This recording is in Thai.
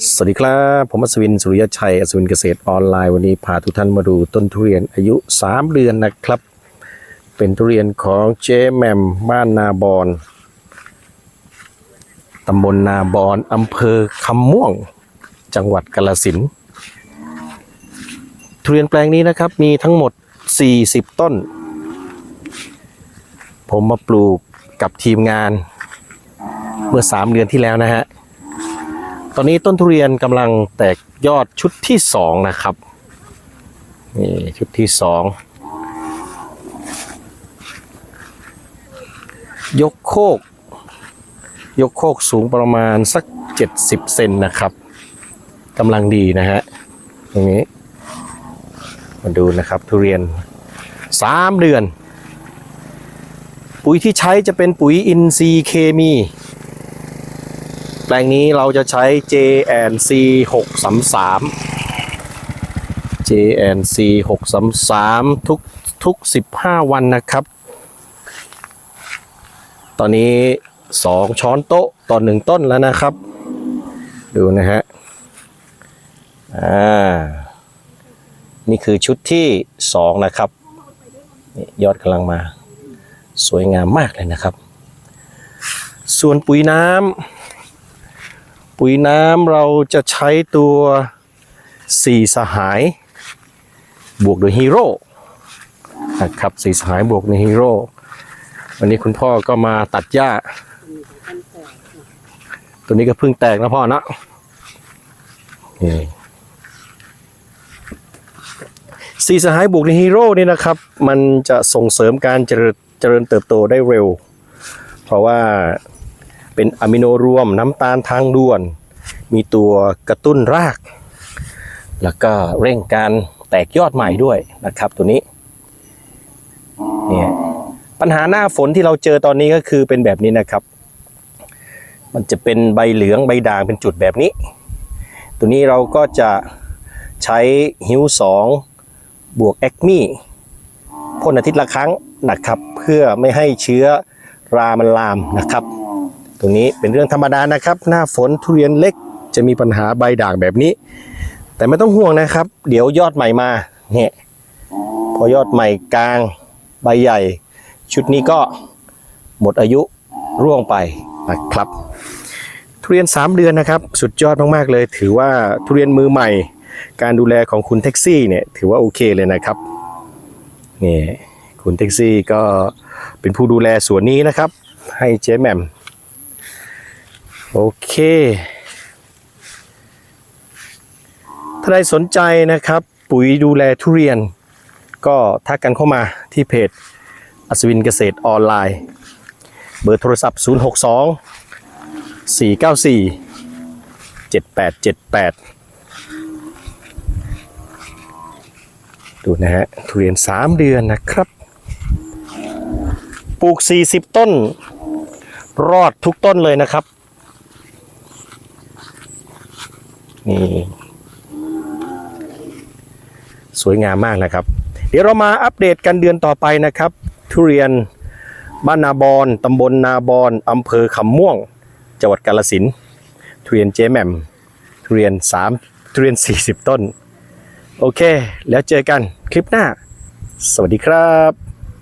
สวัสดีครับ ผมอัศวินสุริยชัยอัศวินเกษตรออนไลน์วันนี้พาทุกท่านมาดูต้นทุเรียนอายุ 3 เดือนนะครับ เป็นทุเรียนของเจแมมบ้านนาบอนตำบลนาบอนอำเภอคำม่วง จังหวัดกาลสินธุ์ทุเรียนแปลงนี้นะครับมีทั้งหมด 40 ต้น ผมมาปลูกกับทีมงานเมื่อ 3 เดือนที่แล้วนะฮะ ตอนนี้ต้นทุเรียนกำลังแตกยอดชุดที่สองนะครับนี่ชุดที่สองยกโคก ยกโคกสูงประมาณสัก 70 เซนนะครับกำลังดีนะฮะตรงนี้ มาดูนะครับทุเรียน 3 เดือน ปุ๋ยที่ใช้จะเป็นปุ๋ยอินทรีย์เคมี ปลงนี้เราจะใช้ JNC 633 JNC 633 ทุกทุก 15 วันนะครับ ตอนนี้ 2 ช้อนโต๊ะต่อ1ต้นแล้วนะครับ ดูนะฮะ อ่า นี่คือชุดที่ 2 นะครับ ยอดกำลังมา สวยงามมากเลยนะครับส่วนปุ๋ยน้ำ ปุ๋ยน้ำเราจะใช้ตัวสี่สหาย บวกด้วยฮีโร่นะครับสี่สหายบวกด้วยฮีโร่วันนี้คุณพ่อก็มาตัดหญ้า ตัวนี้ก็เพิ่งแตกนะพ่อนะสีสี่สหายบวกในฮีโร่นี่นะครับ มันจะส่งเสริมการเจริญเติบโตได้เร็ว เพราะว่า เป็นอะมิโนรวมน้ำตาลทางด่วน มีตัวกระตุ้นราก แล้วก็เร่งการแตกยอดใหม่ด้วยนะครับ ตัวนี้เนี่ยปัญหาหน้าฝนที่เราเจอตอนนี้ก็คือเป็นแบบนี้นะครับ มันจะเป็นใบเหลืองใบด่างเป็นจุดแบบนี้ ตัวนี้เราก็จะใช้ฮิวสองบวกแอคมี่พ่นอาทิตย์ละครั้งนะครับ เพื่อไม่ให้เชื้อรามันลามนะครับ ตรงนี้เป็นเรื่องธรรมดานะครับ หน้าฝนทุเรียนเล็กจะมีปัญหาใบด่างแบบนี้ แต่ไม่ต้องห่วงนะครับ เดี๋ยวยอดใหม่มาเนี่ยพอยอดใหม่กลางใบใหญ่ ชุดนี้ก็หมดอายุร่วงไปนะครับ ทุเรียน 3 เดือนนะครับ สุดยอดมากๆเลย ถือว่าทุเรียนมือใหม่ การดูแลของคุณแท็กซี่เนี่ยถือว่าโอเคเลยนะครับนี่คุณแท็กซี่ก็เป็นผู้ดูแลสวนนี้นะครับ ให้เจ๊แหม่ม โอเคถ้าใครสนใจนะครับ ปุ๋ยดูแลทุเรียน ก็ทักกันเข้ามาที่เพจอัศวินเกษตรออนไลน์ เบอร์โทรศัพท์ 062 494 7878 ดูนะฮะ ทุเรียน 3 เดือนนะครับ ปลูก 40 ต้น รอดทุกต้นเลยนะครับ นี่ สวยงามมากนะครับ เดี๋ยวเรามาอัปเดตกันเดือนต่อไปนะครับ ทุเรียนบ้านนาบอนตำบลนาบอนอำเภอคำม่วง จังหวัดกาลสินทุเรียนเจแมมทุเรียน3ทุเรียน 40 ต้น โอเค แล้วเจอกันคลิปหน้า สวัสดีครับ